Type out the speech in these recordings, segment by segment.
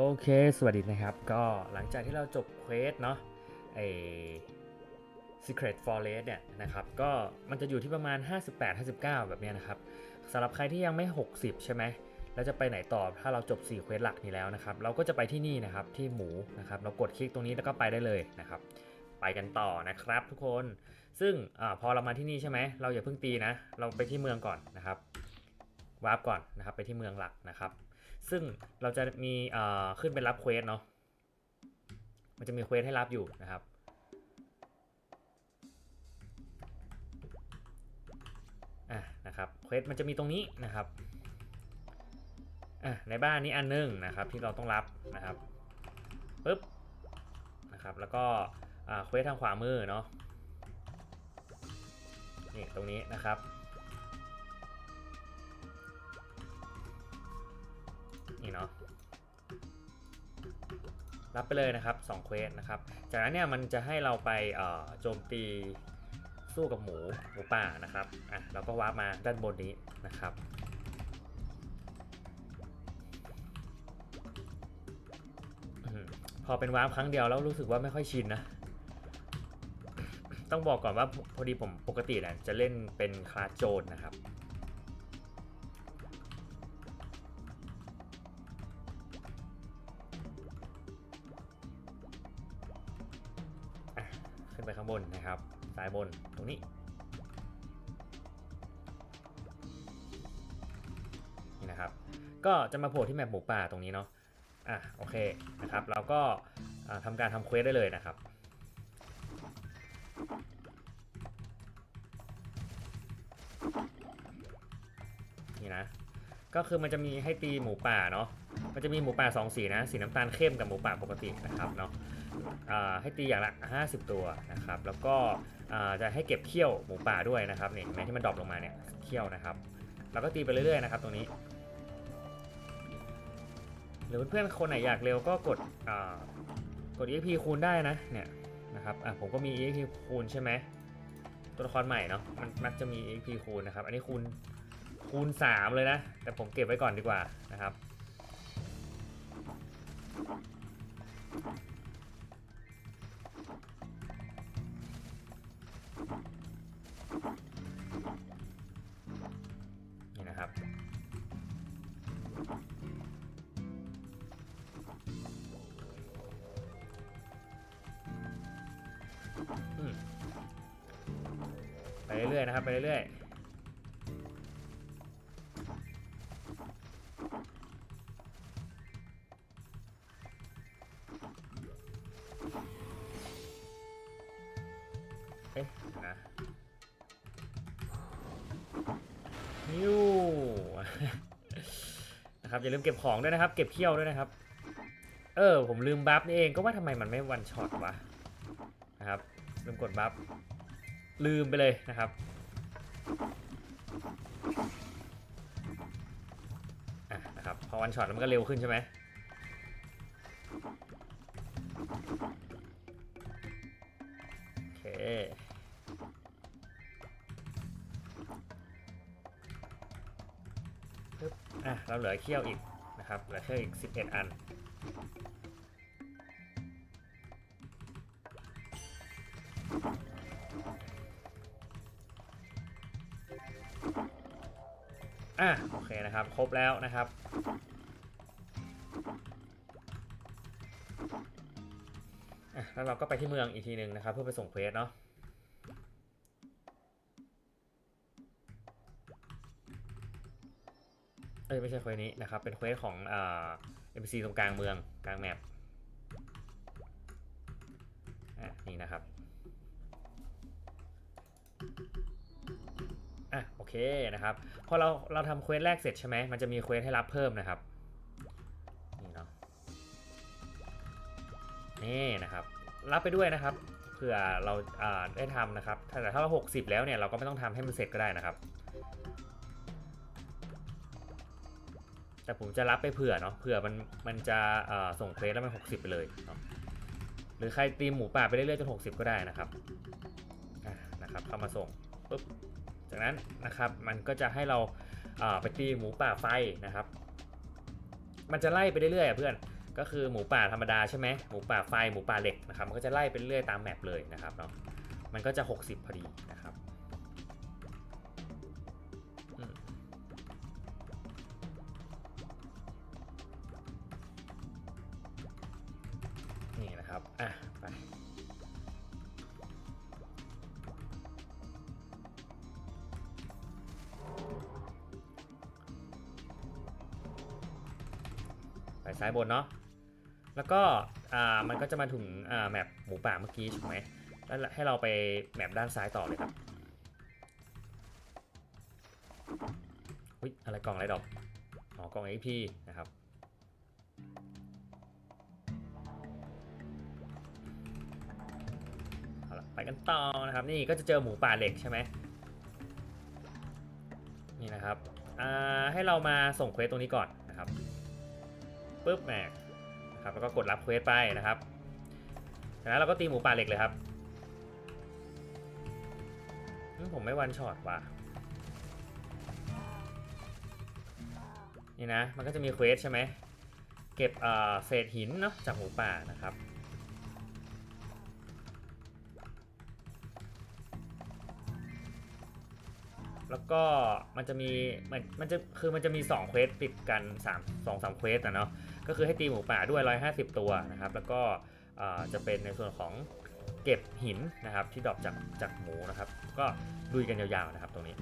โอเค สวัสดีนะครับ ก็หลังจากที่เราจบเควสเนาะไอ Secret Forest เนี่ยนะครับ ก็มันจะอยู่ที่ประมาณ 58-59 แบบนี้นะครับสำหรับใครที่ยังไม่ 60 ใช่ไหมแล้วจะไปไหนต่อถ้าเราจบ 4 เควสหลักนี้แล้วนะครับ เราก็จะไปที่นี่นะครับ ที่หมูนะครับ เรากดคลิกตรงนี้แล้วก็ไปได้เลยนะครับ ไปกันต่อนะครับทุกคน ซึ่งอพอเรามาที่นี่ใช่ไหม เราอย่าเพิ่งตีนะ เราไปที่เมืองก่อนนะครับ วาร์ปก่อนนะครับ ไปที่เมืองหลักนะครับ ซึ่งเราจะมีขึ้นเป็นรับเควสเนาะมันจะมีเควสให้รับอยู่นะครับ อะนะครับเควสมันจะมีตรงนี้นะครับ อะในบ้านนี้อันหนึงนะครับที่เราต้องรับนะครับปึ๊บนะครับแล้วก็เควสทางขวามือเนาะนี่ตรงนี้นะครับ นี่เนาะรับไปเลยนะครับ2เควสนะครับ จากนั้นเนี่ยมันจะให้เราไปโจมตีสู้กับหมูหมูป่านะครับอะเราก็วาร์ปมาด้านบนนี้นะครับพอเป็นวาร์ปครั้งเดียวแล้วรู้สึกว่าไม่ค่อยชินนะ ต้องบอกก่อนว่าพอดีผมปกติเนี่ยจะเล่นเป็นคลาสโจนนะครับ ไปข้างบนนะครับซ้ายบนตรงนี้นี่นะครับ ก็จะมาโผล่ที่แมปหมูป่าตรงนี้เนาะอะโอเคนะครับเราก็ทำการทำเควสได้เลยนะครับนี่นะก็คือมันจะมีให้ตีหมูป่าเนาะมันจะมีหมูป่าสองสีนะสีน้ำตาลเข้มกับหมูป่าปกตินะครับเนาะ ให้ตีอย่างละ 50 ตัวนะครับ แล้วก็จะให้เก็บเขี้ยวหมูป่าด้วยนะครับเนี่ยเห็นไหมที่มันดรอปลงมาเนี่ยเขี้ยวนะครับเราก็ตีไปเรื่อยๆนะครับตรงนี้ หรือเพื่อนๆคนไหนอยากเร็วก็กดกด EXP คูณได้นะเนี่ยนะครับอะผมก็มี EXP คูณใช่ไหมตัวละครใหม่เนาะมันมักจะมี EXP คูณนะครับ อันนี้คูณคูณ 3 เลยนะ แต่ผมเก็บไว้ก่อนดีกว่านะครับ เรื่อยๆเอ๊ะนะนิวนะครับอย่าลืมเก็บของด้วยนะครับ เก็บเขี้ยวด้วยนะครับ เออ ผมลืมบัฟนี่เองก็ว่าทำไมมันไม่วันช็อตวะนะครับลืมกดบัฟลืมไปเลยนะครับ วันช็อตแล้วมันก็เร็วขึ้นใช่ไหมโอเคปึ๊บอะเราเหลือเขี้ยวอีกนะครับเหลือเขี้ยวอีก 11 อันอะโอเคนะครับ ครบแล้วนะครับ แล้วเราก็ไปที่เมืองอีกทีหนึ่งนะครับ เพื่อไปส่งเควสเนาะเอ้ยไม่ใช่เควสนี้นะครับ เป็นเควสของเอ่า NPC ตรงกลางเมืองกลางแมปอะนี่นะครับอะโอเคนะครับพอเราเราทำเควสแรกเสร็จใช่ไหมมันจะมีเควสให้รับเพิ่มนะครับนี่เนาะนี่นะครับ รับไปด้วยนะครับเผื่อเราได้ทำนะครับแต่ถ้าเรา 60 แล้วเนี่ยเราก็ไม่ต้องทำให้มันเสร็จก็ได้นะครับ แต่ผมจะรับไปเผื่อเนาะเผื่อมันมันจะส่งเควสแล้วมัน 60 ไปเลยเนาะหรือใครตีมหมูป่าไปเรื่อยๆจน 60 ก็ได้นะครับะนะครับเข้ามาส่งปุ๊บจากนั้นนะครับมันก็จะให้เราไปตีหมูป่าไฟนะครับ มันจะไล่ไปเรื่อยๆเพื่อน ก็คือหมูป่าธรรมดาใช่ไหมหมูป่าไฟหมูป่าเหล็กนะครับมันก็จะไล่เป็นเรื่อยตามแมปเลยนะครับเนาะมันก็จะ 60 พอดีนะครับนี่นะครับ อะ ไป ไปซ้ายบนเนาะ แล้วก็อ่ามันก็จะมาถึงอ่าแมปหมูป่าเมื่อกี้ถูกไหมแล้วให้เราไปแมปด้านซ้ายต่อเลยครับอุ้ยอะไรกล่องอะไรดอกอ๋อกล่อง AP นะครับเอาละไปกันต่อนะครับนี่ก็จะเจอหมูป่าเหล็กใช่ไหมนี่นะครับให้เรามาส่งเควสตรงนี้ก่อนนะครับปุ๊บแหม นะครับแล้วก็กดรับเควสไปนะครับจากนั้นเราก็ตีหมูป่าเหล็กเลยครับผมไม่วันช็อตว่ะนี่นะมันก็จะมีเควสใช่ไหมเก็บเศษหินเนาะจากหมูป่านะครับแล้วก็มันจะมีมันมันจะคือมันจะมี2เควสติดกัน3 2 3เควสนะเนาะ ก็คือให้ตีหมูป่าด้วย 150 ตัวนะครับ แล้วก็จะเป็นในส่วนของเก็บหินนะครับที่ดรอปจากจากหมูนะครับ ก็ลุยกันยาวๆนะครับตรงนี้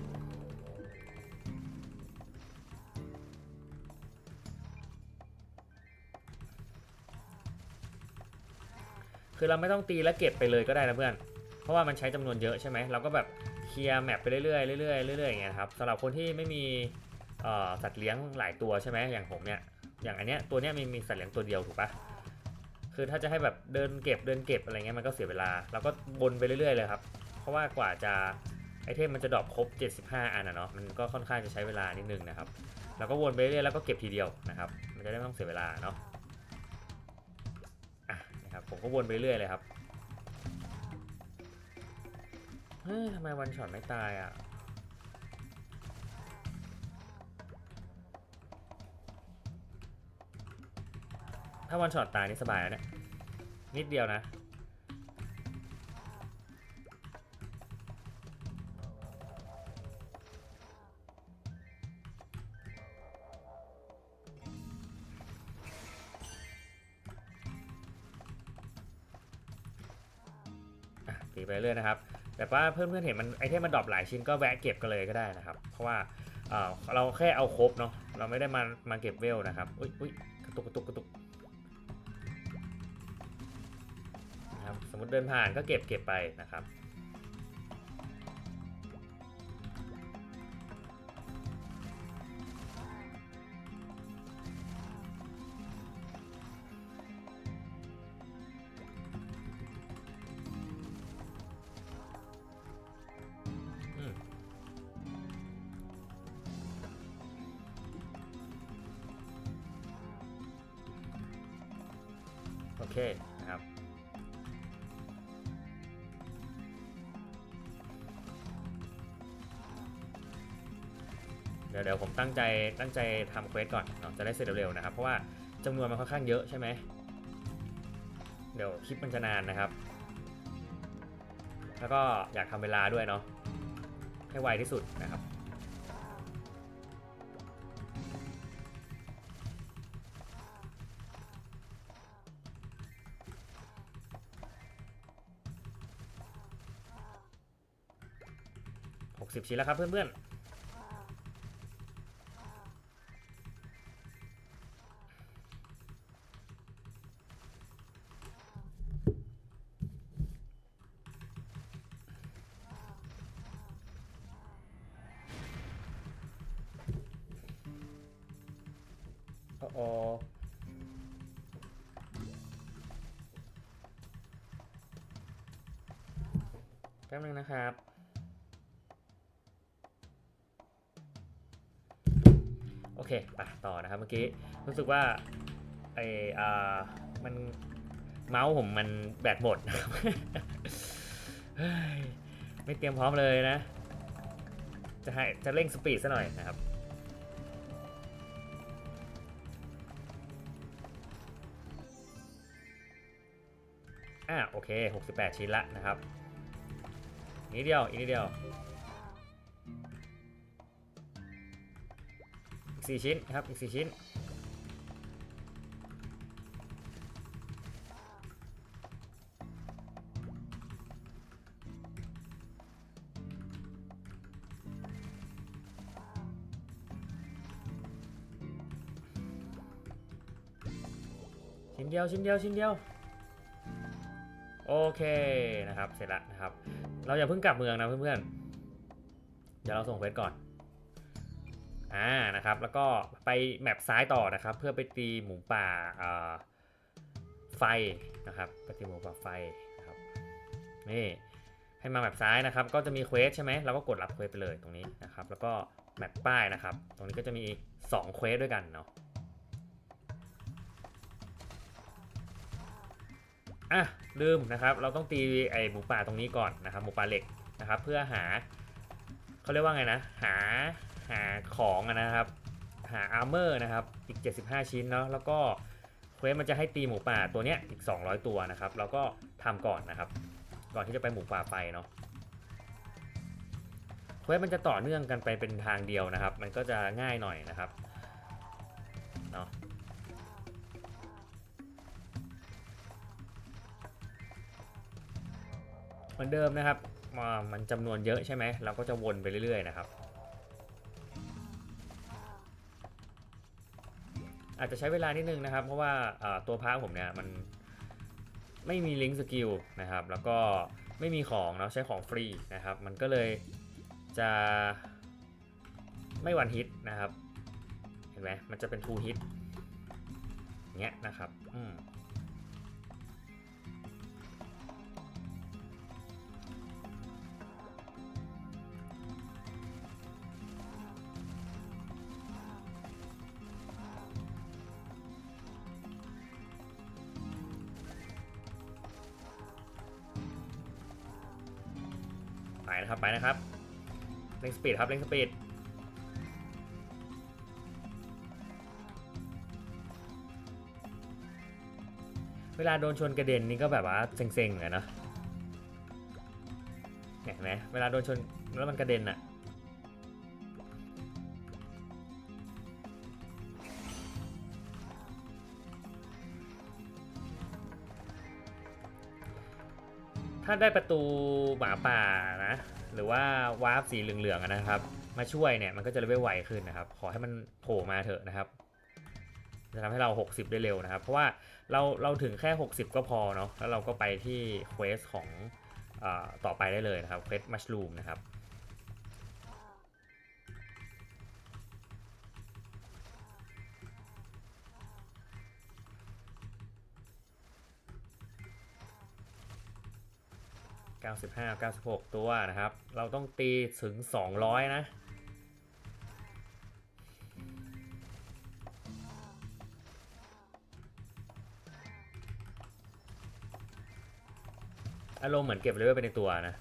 คือเราไม่ต้องตีแล้วเก็บไปเลยก็ได้นะเพื่อน เพราะว่ามันใช้จำนวนเยอะใช่ไหม เราก็แบบเคลียร์แมปไปเรื่อยๆเรื่อยๆเรื่อยๆอย่างเงี้ยครับสำหรับคนที่ไม่มีสัตว์เลี้ยงหลายตัวใช่ไหมอย่างผมเนี่ย อย่างอันเนี้ยตัวเนี้ยมีมีสัตว์เลี้ยงตัวเดียวถูกปะคือถ้าจะให้แบบเดินเก็บเดินเก็บอะไรเงี้ยมันก็เสียเวลาเราก็บนไปเรื่อยๆเลยครับ เพราะว่ากว่าจะไอเทมมันจะดรอปครบ 75 อันนะเนาะมันก็ค่อนข้างจะใช้เวลานิดนึงนะครับเราก็วนไปเรื่อยๆแล้วก็เก็บทีเดียวนะครับ มันจะได้ไม่ต้องเสียเวลาเนาะอะนะครับผมก็วนไปเรื่อยเลยครับเฮ้ยทำไมวันช็อตไม่ตายอะาวันช็อตตายนี่สบายแล้วเนี่ย นิดเดียวนะ อะตีไปเรื่อยนะครับ แต่ว่าเพื่อนๆเห็นมันไอเทมมันดรอปหลายชิ้นก็แวะเก็บกันเลยก็ได้นะครับ เพราะว่าเราแค่เอาครบเนาะ เราไม่ได้มามาเก็บเวลนะครับ อุ้ยอุ้ยกระตุกกระตุกกระตุก นะครับ สมมติเดินผ่านก็เก็บเก็บไปนะครับ ใจตั้งใจทำเควสก่อนเนาะจะได้เสร็จเร็วๆนะครับ เพราะว่าจำนวนมันค่อนข้างเยอะใช่ไหมเดี๋ยวคลิปมันจะนานนะครับ แล้วก็อยากทำเวลาด้วยเนาะให้ไวที่สุดนะครับ60ชิ้นแล้วครับเพื่อนๆ ป๊บนึงนะครับ โอเคไปต่อนะครับเมื่อกี้รู้สึกว่าไออ่ามันเมาส์ผมมันแบตหมดนะครับไม่เตรียมพร้อมเลยนะ จะให้จะเร่งสปีดซะหน่อยนะครับอ่าโอเค 68 ชิ้นละนะครับ นิดเดียว อีกนิดเดียวอีก4ชิ้นนะครับ อีก4ชิ้น ชิ้นเดียว ชิ้นเดียว ชิ้นเดียว โอเคนะครับ เสร็จแล้วนะครับ เราอย่าเพิ่งกลับเมืองนะเพื่อนๆ เดี๋ยวเราส่งเควสก่อน อ่า นะครับ แล้วก็ไปแมปซ้ายต่อนะครับ เพื่อไปตีหมูป่าอ่าไฟนะครับ ไปตีหมูป่าไฟนะครับ นี่ให้มาแมปซ้ายนะครับ ก็จะมีเควสใช่ไหมเราก็กดรับเควสไปเลยตรงนี้นะครับ แล้วก็แมปป้ายนะครับ ตรงนี้ก็จะมี2เควสด้วยกันเนาะ อะลืมนะครับ เราต้องตีไอหมูป่าตรงนี้ก่อนนะครับ หมูป่าเหล็กนะครับ เพื่อหาเขาเรียกว่าไงนะ หาหาของนะครับ หาอาร์เมอร์นะครับ อีก 75 ชิ้นเนาะแล้วก็เควสมันจะให้ตีหมูป่าตัวเนี้ยอีก 200 ตัวนะครับ เราก็ทำก่อนนะครับ ก่อนที่จะไปหมูป่าไฟเนาะเควสมันจะต่อเนื่องกันไปเป็นทางเดียวนะครับ มันก็จะง่ายหน่อยนะครับเนาะ เหมือนเดิมนะครับมามันจำนวนเยอะใช่ไหมเราก็จะวนไปเรื่อยๆนะครับ อาจจะใช้เวลานิดนึงนะครับ เพราะว่าตัวพาร์ผมเนี่ยมันไม่มีลิงก์สกิลนะครับ แล้วก็ไม่มีของเนาะใช้ของฟรีนะครับ มันก็เลยจะไม่วันฮิตนะครับ เห็นไหมมันจะเป็นทูฮิตเงี้ยนะครับ อืม ไปนะครับเร่งสปีดครับเร่งสปีดเวลาโดนชนกระเด็นนี่ก็แบบว่าเซ็งๆเหมือนกันเนะเนี่ยเห็นไหมเวลาโดนชนแล้วมันกระเด็นอะถ้าได้ประตูหมาป่านะ หรือว่าวาร์ปสีเหลืองๆนะครับ มาช่วยเนี่ยมันก็จะเลเวลไวขึ้นนะครับ ขอให้มันโผล่มาเถอะนะครับจะทำให้เรา 60 ได้เร็วนะครับ เพราะว่าเราเราถึงแค่ 60 ก็พอเนาะแล้วเราก็ไปที่เควสของอต่อไปได้เลยนะครับเควสมัชลูมนะครับ 95 96 ตัวนะครับ เราต้องตีถึง 200 นะ อารมณ์เหมือนเก็บเลเวลไปในตัวนะ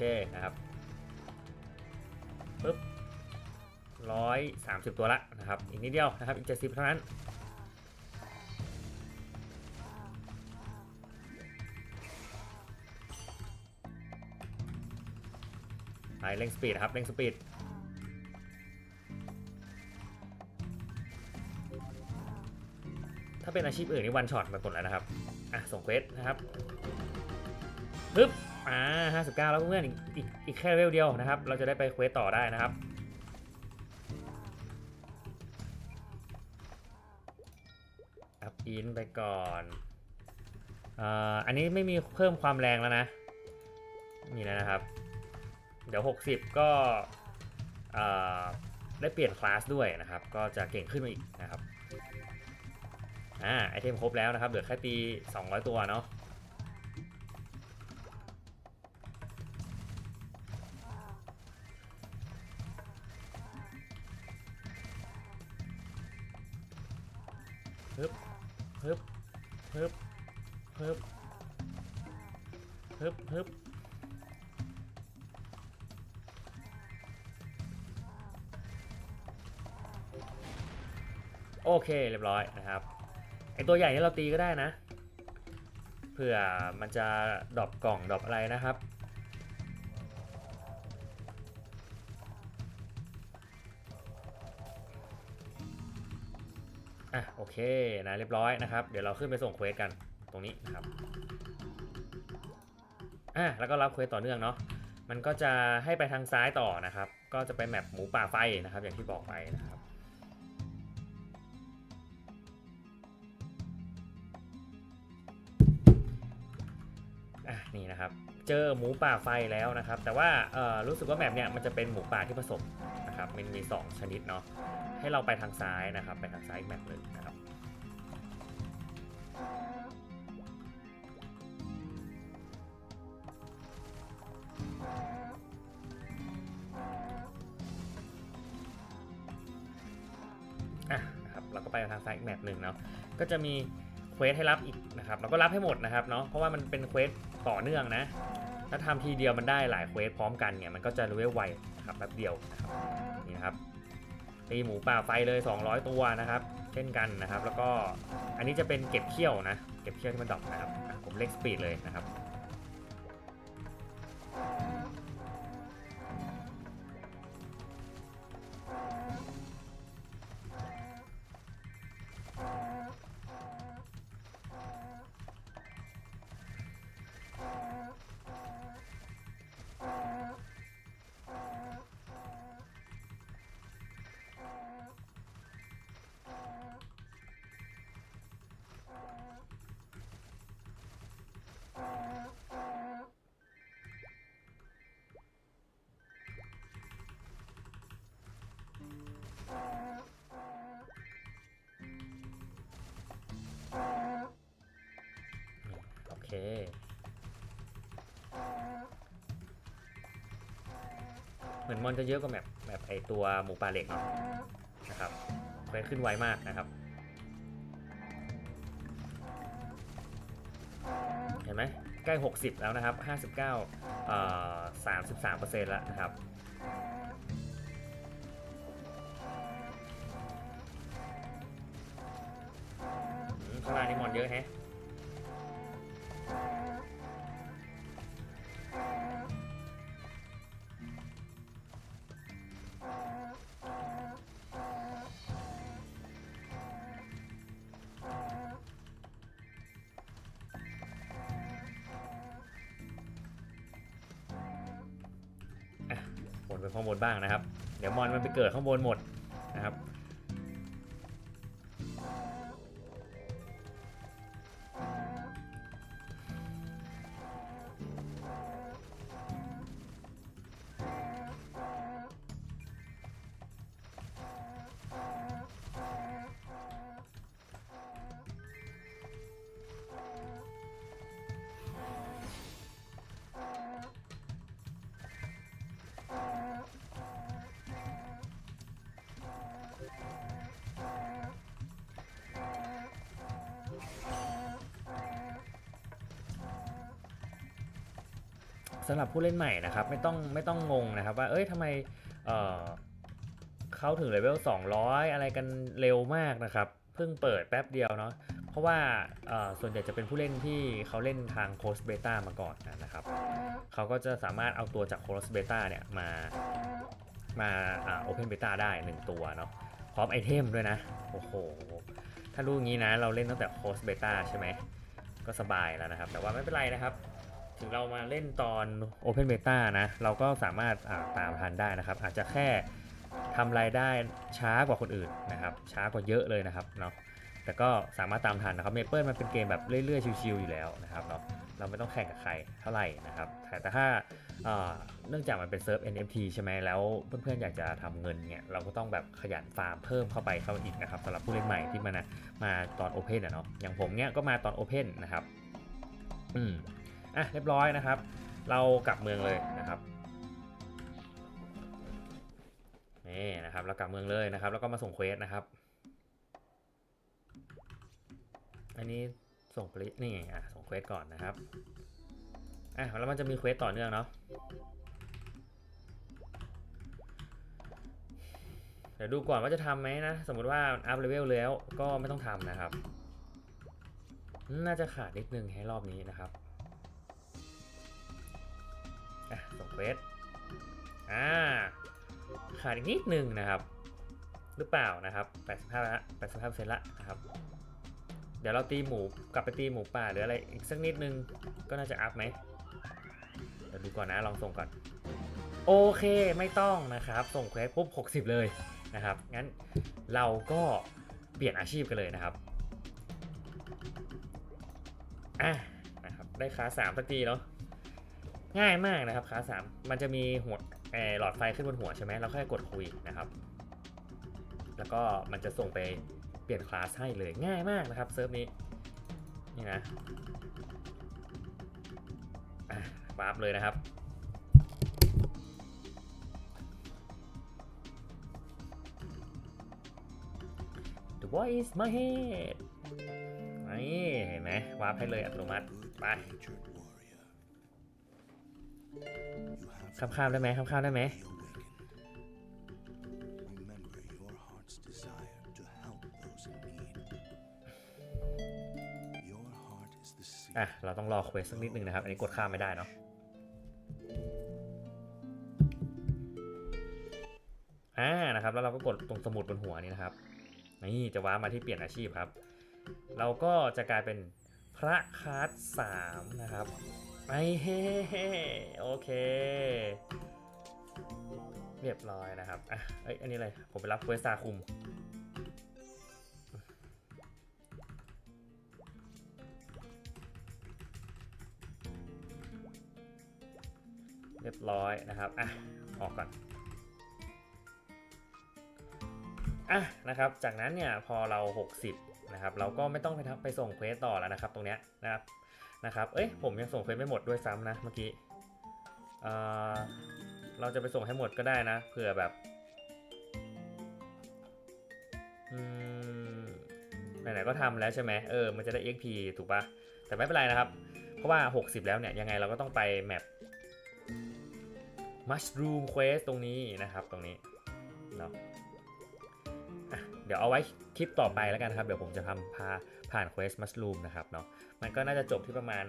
เคนะครับปึ๊บร้อยสามสิบตัวละนะครับ อีกนิดเดียวนะครับ อีกเจ็ดสิบเท่านั้น ไปเร่งสปีดครับ เร่งสปีดถ้าเป็นอาชีพอื่นนี่วันช็อตมาหมดแล้วนะครับ อะ ส่งเควสนะครับปึ๊บอ่าห้าสิบเก้าแล้วเพื่อนอีกอีกอีกแค่เวลเดียวนะครับ เราจะได้ไปเควสต่อได้นะครับ อัพอินไปก่อนอ่าอันนี้ไม่มีเพิ่มความแรงแล้วนะ นี่แล้วนะครับ เดี๋ยว 60 ก็อ่าได้เปลี่ยนคลาสด้วยนะครับ ก็จะเก่งขึ้นมาอีกนะครับ อ่า ไอเทมครบแล้วนะครับ เหลือแค่ตี 200 ตัวเนาะ โอเคเรียบร้อยนะครับไอตัวใหญ่นี่เราตีก็ได้นะเผื่อมันจะดรอปกล่องดรอปอะไรนะครับอะโอเคนะเรียบร้อยนะครับ เดี๋ยวเราขึ้นไปส่งเควสกันตรงนี้นะครับอะแล้วก็รับเควสต่อเนื่องเนาะมันก็จะให้ไปทางซ้ายต่อนะครับ ก็จะไปแมปหมูป่าไฟนะครับ อย่างที่บอกไปนะครับ นี่นะครับเจอหมูป่าไฟแล้วนะครับ แต่ว่ารู้สึกว่าแมปเนี่ยมันจะเป็นหมูป่าที่ผสมนะครับมันมี 2 ชนิดเนาะให้เราไปทางซ้ายนะครับ ไปทางซ้ายแมปหนึ่งนะครับอะนะครับเราก็ไปทางซ้ายอีกแมปหนึ่งเนาะก็จะมี ควสให้รับอีกนะครับเราก็รับให้หมดนะครับเนาะเพราะว่ามันเป็นเควสต่อเนื่องนะถ้าทำทีเดียวมันได้หลายเควสพร้อมกันเนี่ยมันก็จะรีเวลไวครับแป๊บเดียวนะครับนี่นะครับตีหมูป่าไฟเลย 200 ตัวนะครับ เช่นกันนะครับ แล้วก็อันนี้จะเป็นเก็บเขี้ยวนะ เก็บเขี้ยวที่มันดรอปนะครับ ผมเล็กสปีดเลยนะครับ เคเหมือนมอนจะเยอะกว่าแบบแบบไอตัวหมูป่าเหล็กเนาะนะครับไปขึ้นไวมากนะครับ เห็นไหมใกล้ 60 แล้วนะครับ 59เอ่อ33%แล้วนะครับข้างล่างนี่มอนเยอะแฮะ บนไปข้างบนบ้างนะครับ เดี๋ยวมอนมันไปเกิดข้างบนหมดนะครับ หรับผู้เล่นใหม่นะครับไม่ต้องไม่ต้องงงนะครับว่าเอ้ยทำไมเเขาถึงเลเวล200 อะไรกันเร็วมากนะครับเพิ่งเปิดแป๊บเดียวเนาะเพราะว่าส่วนใหญ่จะเป็นผู้เล่นที่เขาเล่นทางโคสเบต้ามาก่อนนะครับเขาก็จะสามารถเอาตัวจากโคสเบต้าเนี่ยมามาโอเพนเบต้าได้ 1 ตัวเนาะพร้อมไอเทมด้วยนะ โอ้โห ถ้ารู้อย่างนี้นะ เราเล่นตั้งแต่โคสเบต้าใช่ไหม ก็สบายแล้วนะครับ แต่ว่าไม่เป็นไรนะครับ ถึงเรามาเล่นตอน Open Beta นะ เราก็สามารถาตามทันได้นะครับ อาจจะแค่ทำรายได้ช้ากว่าคนอื่นนะครับ ช้ากว่าเยอะเลยนะครับเนาะแต่ก็สามารถตามทันนะครับเมเปิลมันเป็นเกมแบบเรื่อยๆ ชิวๆอยู่แล้วนะครับเนาะเราไม่ต้องแข่งกับใครเท่าไหร่นะครับ แต่ถ้าเนื่องจากมันเป็นเซิร์ฟ NFT ใช่ไหมแล้วเพื่อนๆอยากจะทำเงินเนี่ยเราก็ต้องแบบขยันฟาร์มเพิ่มเข้าไปเข้าอีกนะครับสำหรับผู้เล่นใหม่ที่มานะมาตอน Open อะเนาะอย่างผมเนี่ยก็มาตอน Open นะครับ อืม อะเรียบร้อยนะครับ เรากลับเมืองเลยนะครับนี่นะครับเรากลับเมืองเลยนะครับ แล้วก็มาส่งเควสนะครับ อันนี้ส่งไปนี่อะส่งเควสก่อนนะครับอะแล้วมันจะมีเควสต่อเนื่องเนาะเดี๋ยวดูก่อนว่าจะทำไหมนะ สมมติว่าอัพเลเวลแล้วก็ไม่ต้องทำนะครับ น่าจะขาดนิดนึงให้รอบนี้นะครับ วสอ่าขาดอีกนิดนึงนะครับ หรือเปล่านะครับ 85ละ85%ละนะครับ เดี๋ยวเราตีหมูกลับไปตีหมูป่าหรืออะไรอีกสักนิดนึงก็น่าจะอัพไหมเดี๋ยวดูก่อนนะลองส่งก่อน โอเคไม่ต้องนะครับ ส่งเควสปุ๊บ 60 เลยนะครับ งั้นเราก็เปลี่ยนอาชีพกันเลยนะครับอะนะครับได้คลาสสามสักทีเนาะ ง่ายมากนะครับคลาสสามมันจะมีหัวหลอดไฟขึ้นบนหัวใช่ไหมเราแค่กดคุยนะครับ แล้วก็มันจะส่งไปเปลี่ยนคลาสให้เลยง่ายมากนะครับเซิร์ฟนี้นี่นะอะวาร์ปเลยนะครับ The boy is my head นี่เห็นไหมวาร์ปให้เลยอัตโนมัติไป ข้ามข้ามได้ไหมข้ามข้ามได้ไหมอะ เราต้องรอเควสสักนิดนึงนะครับ อันนี้กดข้ามไม่ได้เนาะอ่านะครับ แล้วเราก็กดตรงสมุดบนหัวนี้นะครับ นี่จะว้ามาที่เปลี่ยนอาชีพครับ เราก็จะกลายเป็น พระคาร์ดสามนะครับไอเฮ้โอเค เรียบร้อยนะครับอะเอ้ยอันนี้อะไรผมไปรับเควสซาคุมเรียบร้อยนะครับอะออกก่อนอะนะครับ จากนั้นเนี่ยพอเรา 60 นะครับเราก็ไม่ต้องไปทำไปส่งเควสต่อแล้วนะครับ ตรงเนี้ยนะครับนะครับเอ้ยผมยังส่งเควสไม่หมดด้วยซ้ำนะเมื่อกี้เอ่อเราจะไปส่งให้หมดก็ได้นะเผื่อแบบอืมไหนๆก็ทำแล้วใช่ไหมเออมันจะได้ XP ถูกปะแต่ไม่เป็นไรนะครับ เพราะว่า 60 แล้วเนี่ยยังไงเราก็ต้องไปแมป Mushroom Quest ตรงนี้นะครับตรงนี้เนาะอะเดี๋ยวเอาไว้คลิปต่อไปแล้วกันครับ เดี๋ยวผมจะทำพาผ่าน Quest Mushroom นะครับเนาะมันก็น่าจะจบที่ประมาณ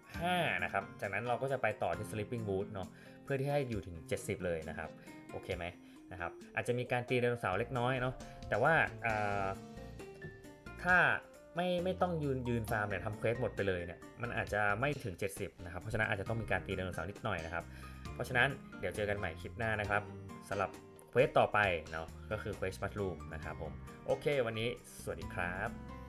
65 นะครับ จากนั้นเราก็จะไปต่อที่ Sleeping Boot เนาะเพื่อที่ให้อยู่ถึง 70 เลยนะครับ โอเคไหมนะครับอาจจะมีการตีไดโนเสาร์เล็กน้อยเนาะแต่ว่าอ่าถ้าไม่ไม่ต้องยืนยืนฟาร์มเนี่ยทำเควสหมดไปเลยเนี่ยมันอาจจะไม่ถึง 70 นะครับ เพราะฉะนั้นอาจจะต้องมีการตีไดโนเสาร์นิดหน่อยนะครับ เพราะฉะนั้นเดี๋ยวเจอกันใหม่คลิปหน้านะครับสำหรับ เควสต่อไปเนาะก็คือเควสมั r ลูมนะครับผม โอเค วันนี้สวัสดีครับ